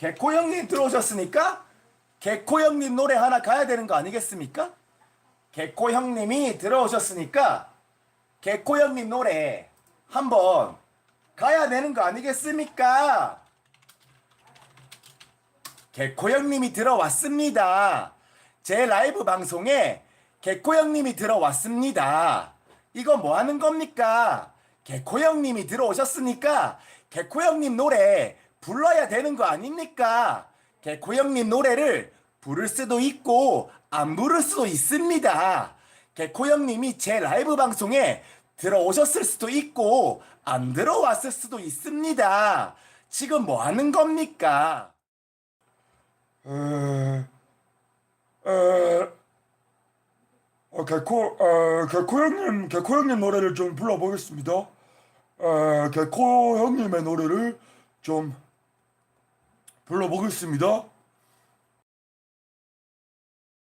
개코 형님 들어오셨으니까 개코 형님 노래 하나 가야 되는 거 아니겠습니까? 개코 형님이 들어오셨으니까 개코 형님 노래 한번 가야 되는 거 아니겠습니까? 개코 형님이 들어왔습니다. 제 라이브 방송에 개코 형님이 들어왔습니다. 이거 뭐 하는 겁니까? 개코 형님이 들어오셨으니까 개코 형님 노래 불러야 되는 거 아닙니까? 개코 형님 노래를 부를 수도 있고 안 부를 수도 있습니다. 개코 형님이 제 라이브 방송에 들어오셨을 수도 있고 안 들어왔을 수도 있습니다. 지금 뭐 하는 겁니까? 에, 에, 어, 개코, 에, 개코 형님, 개코 형님 노래를 좀 불러보겠습니다. 에, 개코 형님의 노래를 좀 불러보겠습니다.